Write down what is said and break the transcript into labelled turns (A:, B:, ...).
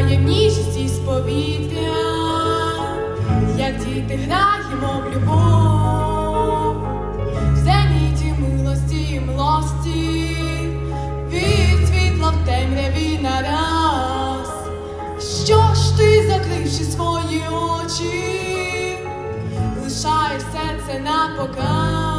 A: лунає в ніжці повітря, як діти граємо в любов, в зеніті милості і милості, від світла в темряві нараз. Що ж ти, закривши свої очі, лишаєш серце на показ?